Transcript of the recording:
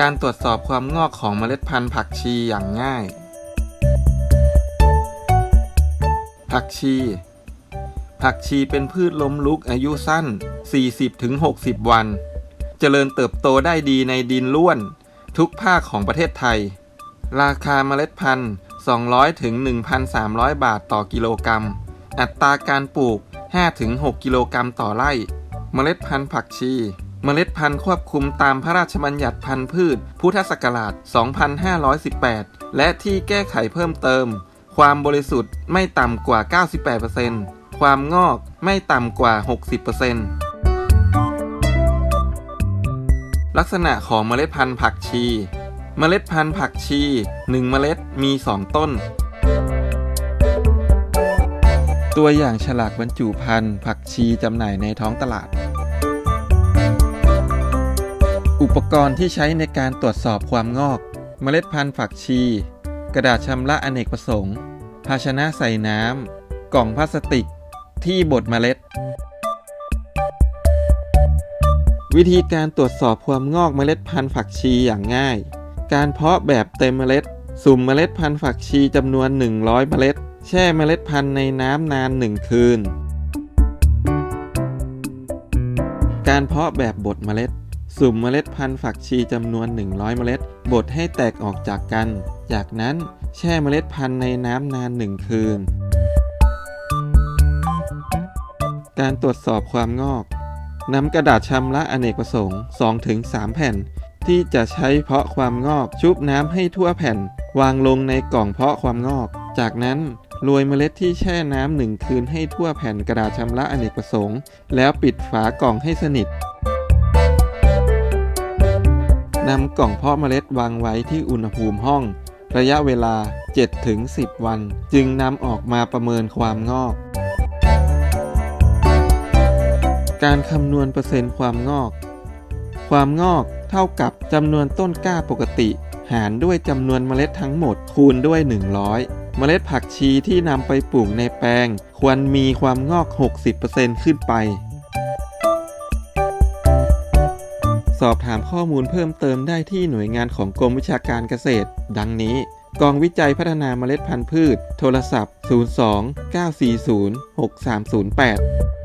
การตรวจสอบความงอกของเมล็ดพันธุ์ผักชีอย่างง่าย ผักชี ผักชีเป็นพืชล้มลุกอายุสั้น 40-60 วัน เจริญเติบโตได้ดีในดินล้วน ทุกภาคของประเทศไทย ราคาเมล็ดพันธุ์ 200ถึง1,300 บาทต่อกิโลกรัม อัตราการปลูก 5-6 กิโลกรัมต่อไร่ เมล็ดพันธุ์ผักชี เมล็ดพันธุ์ควบคุมตามพระราชบัญญัติพันธุ์พืช พุทธศักราช 2518 และที่แก้ไขเพิ่มเติม ความบริสุทธิ์ไม่ต่ำกว่า 98%ความงอกไม่ต่ำกว่า 60%ลักษณะของเมล็ดพันธุ์ผักชี เมล็ดพันธุ์ผักชี 1 เมล็ดมี 2 ต้น ตัวอย่างฉลากบรรจุภัณฑ์ผักชีจำหน่ายในท้องตลาด อุปกรณ์ที่ใช้ในการตรวจสอบความงอก เมล็ดพันธุ์ผักชี กระดาษชำระอเนกประสงค์ ภาชนะใส่น้ำ กล่องพลาสติก ที่บดเมล็ด วิธีการตรวจสอบความงอกเมล็ดพันธุ์ผักชีอย่างง่าย การเพาะแบบเต็มเมล็ด สุ่มเมล็ดพันธุ์ผักชีจำนวน 100 เมล็ด แช่เมล็ดพันธุ์ในน้ำนาน 1 คืน การเพาะแบบบดเมล็ด สุ่มเมล็ดพันธุ์ผักชีจำนวน 100 เมล็ด บดให้แตกออกจากกัน จากนั้นแช่เมล็ดพันธุ์ในน้ำนาน1คืน การตรวจสอบความงอกนำกระดาษชำระอเนกประสงค์ 2-3 แผ่น ที่จะใช้เพาะความงอกชุบน้ำให้ทั่วแผ่น วางลงในกล่องเพาะความงอก จากนั้นโรยเมล็ดที่แช่น้ำหนึ่งคืนให้ทั่วแผ่นกระดาษชำระอเนกประสงค์ แล้วปิดฝากล่องให้สนิท นำกล่องเพาะเมล็ดวางไว้ที่อุณหภูมิห้อง ระยะเวลา 7-10 วัน จึงนำออกมาประเมินความงอก การคำนวณเปอร์เซ็นต์ความงอก ความงอกเท่ากับจำนวนต้นกล้าปกติ หารด้วยจำนวนเมล็ดทั้งหมดคูณด้วย 100เมล็ดผักชีที่นำไปปลูกในแปลง ควรมีความงอก 60%ขึ้นไป สอบถามข้อมูลเพิ่มเติมได้ที่หน่วยงานของกรมวิชาการเกษตร ดังนี้ กองวิจัยพัฒนาเมล็ดพันธุ์พืช โทรศัพท์ 02 940 6308